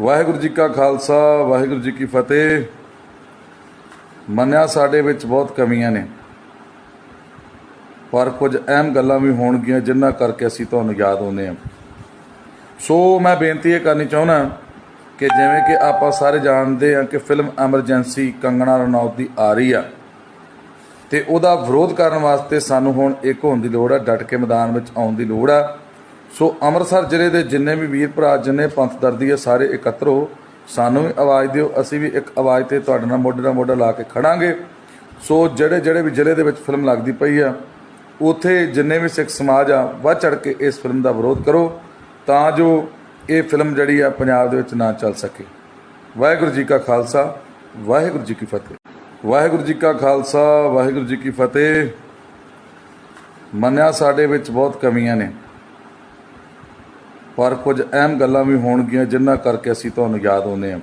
ਵਾਹਿਗੁਰੂ ਜੀ ਕਾ ਖਾਲਸਾ, ਵਾਹਿਗੁਰੂ ਜੀ ਕੀ ਫਤਿਹ। ਮੰਨਿਆ ਸਾਡੇ ਵਿੱਚ ਬਹੁਤ ਕਮੀਆਂ ਨੇ। ਪਰ ਕੁਝ ਅਹਿਮ ਗੱਲਾਂ ਵੀ ਹੋਣਗੀਆਂ ਜਿਨ੍ਹਾਂ ਕਰਕੇ ਅਸੀਂ ਤੁਹਾਨੂੰ ਯਾਦ ਆਉਂਦੇ ਹਾਂ। ਸੋ ਮੈਂ ਬੇਨਤੀ ਇਹ ਕਰਨੀ ਚਾਹੁੰਦਾ ਕਿ ਜਿਵੇਂ ਕਿ ਆਪਾਂ ਸਾਰੇ ਜਾਣਦੇ ਹਾਂ ਕਿ ਫਿਲਮ ਐਮਰਜੈਂਸੀ ਕੰਗਣਾ ਰਣੌਤ ਦੀ ਆ ਰਹੀ ਆ। ਤੇ ਉਹਦਾ ਵਿਰੋਧ ਕਰਨ ਵਾਸਤੇ ਸਾਨੂੰ ਹੁਣ ਇੱਕ ਹੋਣ ਦੀ ਲੋੜ ਆ, ਡਟ ਕੇ ਮੈਦਾਨ ਵਿੱਚ ਆਉਣ ਦੀ ਲੋੜ ਆ। ਸੋ ਅੰਮ੍ਰਿਤਸਰ ਜ਼ਿਲ੍ਹੇ ਦੇ ਜਿੰਨੇ ਵੀ ਵੀਰ ਭਰਾ, ਜਿੰਨੇ ਪੰਥ ਦਰਦੀ ਆ, ਸਾਰੇ ਇਕੱਤਰ ਹੋ, ਸਾਨੂੰ ਵੀ ਆਵਾਜ਼ ਦਿਓ, ਅਸੀਂ ਵੀ ਇੱਕ ਆਵਾਜ਼ ਤੇ ਤੁਹਾਡੇ ਨਾਲ ਮੋਢੇ ਨਾਲ ਮੋਢਾ ਲਾ ਕੇ ਖੜਾਂਗੇ। ਸੋ ਜਿਹੜੇ ਜਿਹੜੇ ਵੀ ਜ਼ਿਲ੍ਹੇ ਦੇ ਵਿੱਚ ਫਿਲਮ ਲੱਗਦੀ ਪਈ ਆ, ਉਥੇ ਜਿੰਨੇ ਵੀ ਸਿੱਖ ਸਮਾਜ ਆ, ਵੱਧ ਚੜ ਕੇ ਇਸ ਫਿਲਮ ਦਾ ਵਿਰੋਧ ਕਰੋ, ਤਾਂ ਜੋ ਇਹ ਫਿਲਮ ਜਿਹੜੀ ਆ ਪੰਜਾਬ ਦੇ ਵਿੱਚ ਨਾ ਚੱਲ ਸਕੇ। ਵਾਹਿਗੁਰੂ ਜੀ ਕਾ ਖਾਲਸਾ, ਵਾਹਿਗੁਰੂ ਜੀ ਕੀ ਫਤਿਹ। ਵਾਹਿਗੁਰੂ ਜੀ ਕਾ ਖਾਲਸਾ, ਵਾਹਿਗੁਰੂ ਜੀ ਕੀ ਫਤਿਹ। ਮੰਨਿਆ ਸਾਡੇ ਵਿੱਚ ਬਹੁਤ ਕਮੀਆਂ ਨੇ। ਪਰ ਕੁਝ ਅਹਿਮ ਗੱਲਾਂ ਵੀ ਹੋਣਗੀਆਂ ਜਿਨ੍ਹਾਂ ਕਰਕੇ ਅਸੀਂ ਤੁਹਾਨੂੰ ਯਾਦ ਆਉਂਦੇ ਹਾਂ।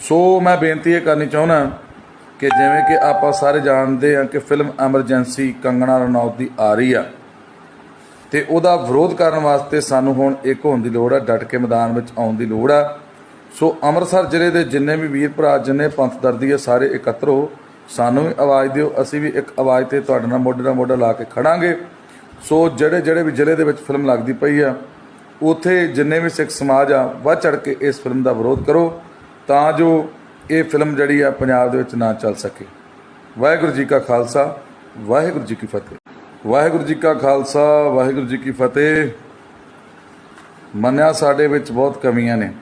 ਸੋ ਮੈਂ ਬੇਨਤੀ ਇਹ ਕਰਨੀ ਚਾਹੁੰਦਾ ਕਿ ਜਿਵੇਂ ਕਿ ਆਪਾਂ ਸਾਰੇ ਜਾਣਦੇ ਹਾਂ ਕਿ ਫਿਲਮ ਐਮਰਜੈਂਸੀ ਕੰਗਣਾ ਰਣੌਤ ਦੀ ਆ ਰਹੀ ਆ ਤੇ ਉਹਦਾ ਵਿਰੋਧ ਕਰਨ ਵਾਸਤੇ ਸਾਨੂੰ ਹੁਣ ਇੱਕ ਹੋਣ ਦੀ ਲੋੜ ਆ, ਡਟ ਕੇ ਮੈਦਾਨ ਵਿੱਚ ਆਉਣ ਦੀ ਲੋੜ ਆ। ਸੋ ਅੰਮ੍ਰਿਤਸਰ ਜ਼ਿਲ੍ਹੇ ਦੇ ਜਿੰਨੇ ਵੀ ਵੀਰ ਭਰਾ, ਜਿੰਨੇ ਪੰਥ ਦਰਦੀ ਆ, ਸਾਰੇ ਇਕੱਤਰ ਹੋ, ਸਾਨੂੰ ਵੀ ਆਵਾਜ਼ ਦਿਓ, ਅਸੀਂ ਵੀ ਇੱਕ ਆਵਾਜ਼ ਤੇ ਤੁਹਾਡੇ ਨਾਲ ਮੋਢੇ ਨਾਲ ਮੋਢਾ ਲਾ ਕੇ ਖੜਾਂਗੇ। ਸੋ ਜਿਹੜੇ ਜਿਹੜੇ ਵੀ ਜ਼ਿਲ੍ਹੇ ਦੇ ਵਿੱਚ ਫਿਲਮ ਲੱਗਦੀ ਪਈ ਆ ਉਥੇ ਜਿੰਨੇ ਵੀ ਸਿੱਖ ਸਮਾਜ ਆ, ਵੱਧ ਚੜ ਕੇ ਇਸ ਫਿਲਮ ਦਾ ਵਿਰੋਧ ਕਰੋ, ਤਾਂ ਜੋ ਇਹ ਫਿਲਮ ਜਿਹੜੀ ਆ ਪੰਜਾਬ ਦੇ ਵਿੱਚ ਨਾ ਚੱਲ ਸਕੇ। ਵਾਹਿਗੁਰੂ ਜੀ ਕਾ ਖਾਲਸਾ, ਵਾਹਿਗੁਰੂ ਜੀ ਕੀ ਫਤਿਹ। ਵਾਹਿਗੁਰੂ ਜੀ ਕਾ ਖਾਲਸਾ, ਵਾਹਿਗੁਰੂ ਜੀ ਕੀ ਫਤਿਹ। ਮੰਨਿਆ ਸਾਡੇ ਵਿੱਚ ਬਹੁਤ ਕਮੀਆਂ ਨੇ,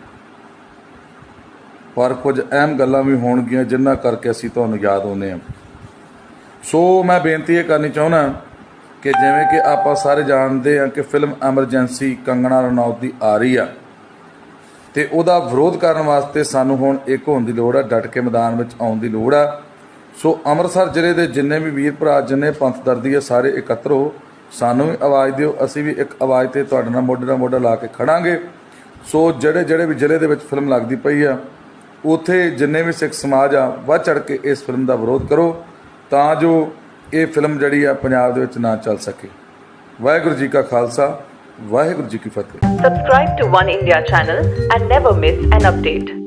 ਪਰ ਕੁਝ ਅਹਿਮ ਗੱਲਾਂ ਵੀ ਹੋਣਗੀਆਂ, ਜਿਨ੍ਹਾਂ ਕਰਕੇ ਅਸੀਂ ਤੁਹਾਨੂੰ ਯਾਦ ਆਉਂਦੇ ਹਾਂ। ਸੋ ਮੈਂ ਬੇਨਤੀ ਇਹ ਕਰਨੀ ਚਾਹੁੰਦਾ ਕਿ ਜਿਵੇਂ ਕਿ ਆਪਾਂ ਸਾਰੇ ਜਾਣਦੇ ਹਾਂ ਕਿ ਫਿਲਮ ਐਮਰਜੈਂਸੀ ਕੰਗਣਾ ਰਣੌਤ ਦੀ ਆ ਰਹੀ ਆ। ਤੇ ਉਹਦਾ ਵਿਰੋਧ ਕਰਨ ਵਾਸਤੇ ਸਾਨੂੰ ਹੁਣ ਇੱਕ ਹੋਣ ਦੀ ਲੋੜ ਆ, ਡਟ ਕੇ ਮੈਦਾਨ ਵਿੱਚ ਆਉਣ ਦੀ ਲੋੜ ਆ। ਸੋ ਅੰਮ੍ਰਿਤਸਰ ਜ਼ਿਲ੍ਹੇ ਦੇ ਜਿੰਨੇ ਵੀ ਵੀਰ ਭਰਾ, ਜਿੰਨੇ ਪੰਥ ਦਰਦੀ ਆ, ਸਾਰੇ ਇਕੱਤਰ ਹੋ, ਸਾਨੂੰ ਵੀ ਆਵਾਜ਼ ਦਿਓ, ਅਸੀਂ ਵੀ ਇੱਕ ਆਵਾਜ਼ ਤੇ ਤੁਹਾਡੇ ਨਾਲ ਮੋਢੇ ਨਾਲ ਮੋਢਾ ਲਾ ਕੇ ਖੜਾਂਗੇ। ਸੋ ਜਿਹੜੇ ਜਿਹੜੇ ਵੀ ਜ਼ਿਲ੍ਹੇ ਦੇ ਵਿੱਚ ਫਿਲਮ ਲੱਗਦੀ ਪਈ ਆ, ਉਥੇ ਜਿੰਨੇ ਵੀ ਸਿੱਖ ਸਮਾਜ ਆ, ਵੱਧ ਚੜ ਕੇ ਇਸ ਫਿਲਮ ਦਾ ਵਿਰੋਧ ਕਰੋ। ਤਾਂ ਜੋ ਇਹ ਫਿਲਮ ਜਿਹੜੀ ਆ ਪੰਜਾਬ ਦੇ ਵਿੱਚ ਨਾ ਚੱਲ ਸਕੇ ਵਾਹਿਗੁਰੂ ਜੀ ਕਾ ਖਾਲਸਾ ਵਾਹਿਗੁਰੂ ਜੀ ਕੀ ਫਤਿਹ Subscribe to One India channel and never miss an update.